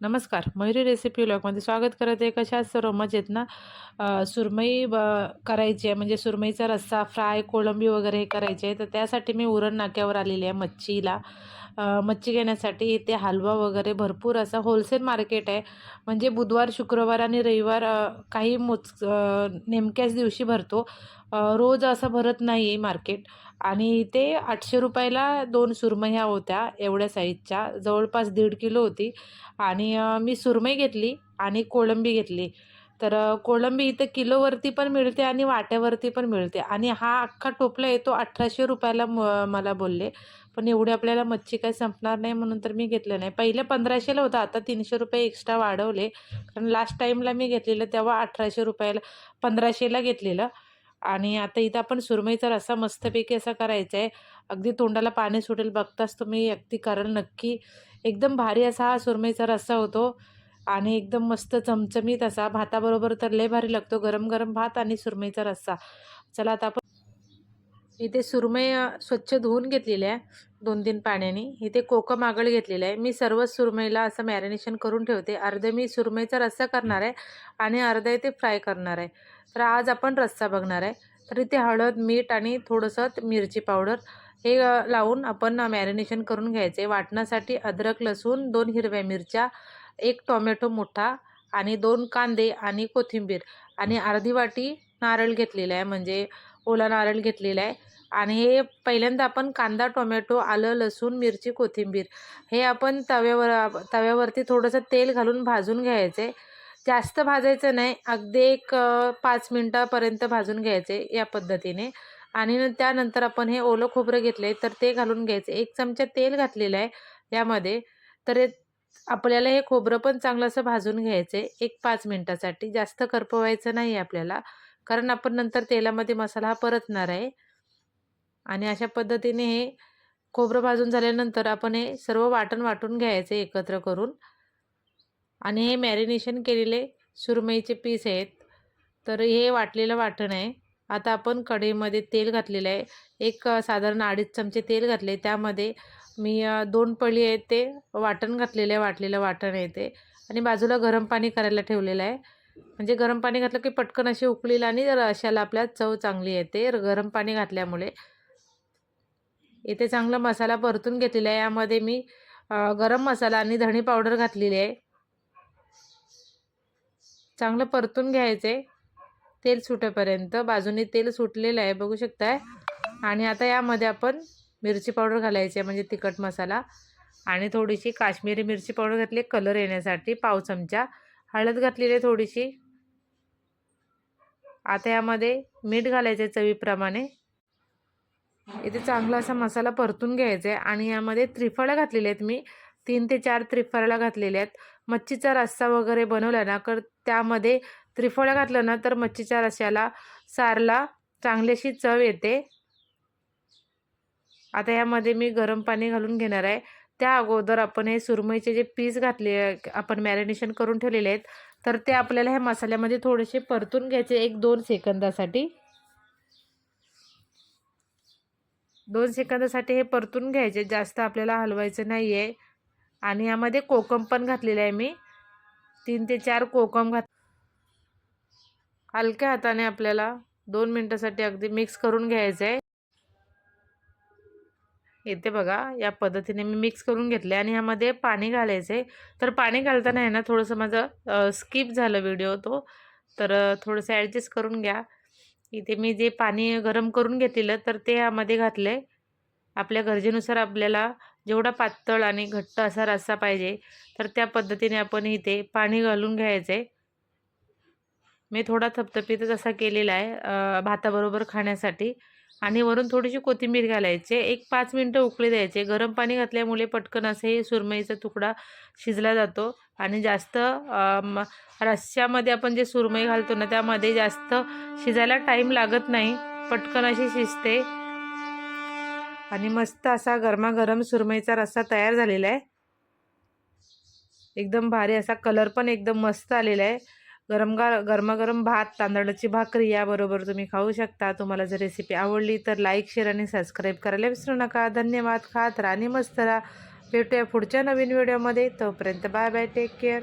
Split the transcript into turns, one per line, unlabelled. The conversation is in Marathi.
नमस्कार मयुरी रेसिपी ब्लॉगमध्ये स्वागत करत आहे. कशा सर्व? मजेत ना? सुरमई ब करायची आहे. म्हणजे सुरमईचा रस्सा फ्राय कोळंबी वगैरे हे करायची आहे. तर त्यासाठी मी उरण नाक्यावर आलेली आहे मच्छीला. मच्छी घेण्यासाठी इथे हलवा वगैरे भरपूर असं होलसेल मार्केट आहे. म्हणजे बुधवार शुक्रवार आणि रविवार काही मोज नेमक्याच दिवशी भरतो. रोज असं भरत नाही आहे मार्केट आणि इथे आठशे रुपयाला दोन सुरमया होत्या एवढ्या साईजच्या जवळपास दीड किलो होती. आणि मी सुरमई घेतली आणि कोळंबी घेतली. तर कोळंबी इथं किलोवरती पण मिळते आणि वाट्यावरती पण मिळते. आणि हा अख्खा टोपला येतो अठराशे रुपयाला म मला बोलले. पण एवढी आपल्याला मच्छी काही संपणार नाही म्हणून तर मी घेतलं नाही. पहिले पंधराशेला होतं आता तीनशे रुपये एक्स्ट्रा वाढवले. कारण लास्ट टाईमला मी घेतलेलं तेव्हा अठराशे रुपयाला पंधराशेला घेतलेलं. आणि आता इथं आपण सुरमईचा रस्सा मस्तपैकी असा करायचा आहे. अगदी तोंडाला पाणी सुटेल बघताच तुम्ही अगदी कराल नक्की. एकदम भारी असा हा सुरमईचा रस्सा होतो. आणि एकदम मस्त चमचमीत असा. भाताबरोबर तर लय भारी लागतो. गरम गरम भात आणि सुरमईचा रस्सा. चला आता आपण इथे सुरमई स्वच्छ धुवून घेतलेली आहे. दोन तीन पाण्याने. इथे कोकम आगळ घेतलेलं आहे. मी सर्व सुरमईला असं मॅरिनेशन करून ठेवते. अर्धे मी सुरमईचा रस्सा करणार आहे आणि अर्धे इथे फ्राय करणार आहे. तर आज आपण रस्सा बघणार आहे. तर इथे हळद मीठ आणि थोडंसं मिरची पावडर हे लावून आपण मॅरिनेशन करून घ्यायचे. वाटण्यासाठी अद्रक लसूण दोन हिरव्या मिरच्या एक टोमॅटो मोठा आणि दोन कांदे आणि कोथिंबीर आणि अर्धी वाटी नारळ घेतलेला आहे म्हणजे ओला नारळ घेतलेला आहे. आणि हे पहिल्यांदा आपण कांदा टोमॅटो आलं लसूण मिरची कोथिंबीर हे आपण तव्यावर तव्यावरती थोडंसं तेल घालून भाजून घ्यायचे. जास्त भाजायचं नाही अगदी एक पाच मिनटापर्यंत भाजून घ्यायचे या पद्धतीने. आणि न- त्यानंतर आपण हे ओलं खोबरं घेतलं आहे तर ते घालून घ्यायचं. एक चमचा तेल घातलेलं आहे यामध्ये. तर आपल्याला हे खोबरं पण चांगलं असं भाजून घ्यायचं आहे एक पाच मिनटासाठी. जास्त करपवायचं नाही आहे आपल्याला कारण आपण नंतर तेलामध्ये मसाला हा परतणार आहे. आणि अशा पद्धतीने हे खोबरं भाजून झाल्यानंतर आपण हे सर्व वाटण वाटून घ्यायचं एकत्र करून. आणि हे मॅरिनेशन केलेले सुरमईचे पीस आहेत. तर हे वाटलेलं वाटण आहे. आता आपण कढईमध्ये तेल घातलेलं आहे. एक साधारण अडीच चमचे तेल घातले. त्यामध्ये मी दोन पळी आहे ते वाटण घातलेलं आहे. वाटलेलं वाटण आहे ते. आणि बाजूला गरम पाणी करायला ठेवलेलं आहे. म्हणजे गरम पाणी घातलं की पटकन अशी उकळील आणि अशाला आपल्या चव चांगली येते गरम पाणी घातल्यामुळे. इथे चांगला मसाला परतून घेतलेला आहे. यामध्ये मी गरम मसाला आणि धणी पावडर घातलेली आहे. चांगलं परतून घ्यायचे तेल सुटेपर्यंत. बाजूने तेल सुटलेलं आहे बघू शकताय. आणि आता यामध्ये आपण मिरची पावडर घालायची आहे म्हणजे तिखट मसाला. आणि थोडीशी काश्मीरी मिरची पावडर घातली कलर येण्यासाठी पाव चमचा. हळद घातलेली आहे थोडीशी. आता यामध्ये मीठ घालायचं आहे चवीप्रमाणे. इथे चांगला असा मसाला परतून घ्यायचा आहे. आणि यामध्ये त्रिफळ्या घातलेल्या आहेत मी. तीन ते चार त्रिफळं घातलेल्या आहेत. मच्छीचा रस्सा वगैरे बनवला ना तर त्यामध्ये त्रिफळं घातलं ना तर मच्छीच्या रश्याला सारला चांगलीशी चव येते. आता यामध्ये मी गरम पाणी घालून घेणार आहे. त्या अगोदर आपण हे सुरमईचे जे पीस घातले आपण मॅरिनेशन करून ठेवलेले आहेत तर ते आपल्याला ह्या मसाल्यामध्ये थोडेसे परतून घ्यायचे एक दोन सेकंदासाठी. दोन सेकंदासाठी हे परतून घ्यायचे जास्त आपल्याला हलवायचं नाही आहे आणि यामध्ये कोकम पण घातलेलं आहे मी. तीन ते चार कोकम घात हलक्या हाताने आपल्याला दोन मिनटासाठी अगदी मिक्स करून घ्यायचं आहे येते बघा या पद्धतीने मी मिक्स करून घेतले आणि ह्यामध्ये पाणी घालायचं आहे तर पाणी घालताना आहे ना थोडंसं माझं स्किप झालं व्हिडिओ तो. तर थोडंसं ॲडजस्ट करून घ्या. इथे मी जे पाणी गरम करून घेतलेलं तर ते यामध्ये आहे आपल्या गरजेनुसार आपल्याला जेवढा पातळ आणि घट्ट असा रस्सा पाहिजे तर त्या पद्धतीने आपण इथे पाणी घालून घ्यायचं आहे मी थोडा थपथपीतच असा केलेला आहे भाताबरोबर खाण्यासाठी. आणि वरून थोडीशी कोथिंबीर घालायची एक पाच मिनटं उकळी द्यायचे गरम पाणी घातल्यामुळे पटकन असे सुरमईचा तुकडा शिजला जातो. आणि जास्त म- रस्स्यामध्ये आपण जे सुरमई घालतो ना त्यामध्ये जास्त शिजायला टाईम लागत नाही. पटकन अशी शिजते. आणि मस्त असा गरमागरम सुरमईचा रस्सा तयार झालेला आहे. एकदम भारी असा कलर पण एकदम मस्त आलेला आहे. गरम गा गरमागरम भात तांदळाची भाकरी याबरोबर तुम्ही खाऊ शकता. तुम्हाला जर रेसिपी आवडली तर लाईक शेअर आणि सबस्क्राईब करायला विसरू नका. धन्यवाद. खात राणी आणि भेटूया पुढच्या नवीन व्हिडिओमध्ये तोपर्यंत बाय बाय टेक केअर